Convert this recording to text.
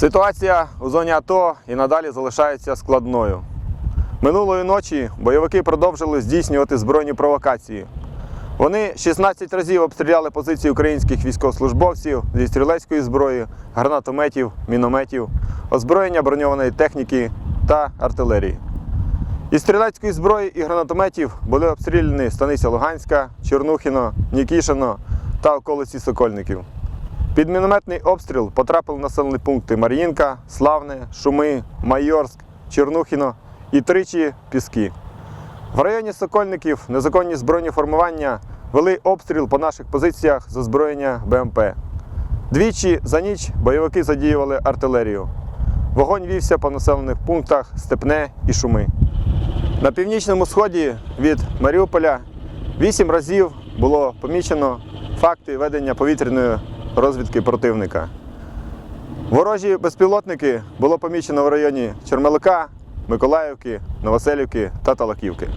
Ситуація у зоні АТО і надалі залишається складною. Минулої ночі бойовики продовжили здійснювати збройні провокації. Вони 16 разів обстріляли позиції українських військовослужбовців зі стрілецької зброї, гранатометів, мінометів, озброєння броньованої техніки та артилерії. Із стрілецької зброї і гранатометів були обстріляні Станиця Луганська, Чернухіно, Нікішино та околиці Сокольників. Під мінометний обстріл потрапили населені пункти Мар'їнка, Славне, Шуми, Майорськ, Чернухіно і тричі Піски. В районі Сокольників незаконні збройні формування вели обстріл по наших позиціях з озброєння БМП. Двічі за ніч бойовики задіювали артилерію. Вогонь вівся по населених пунктах Степне і Шуми. На північному сході від Маріуполя вісім разів було помічено факти ведення повітряної розвідки противника. Ворожі безпілотники було помічено в районі Чермелика, Миколаївки, Новоселівки та Талаківки.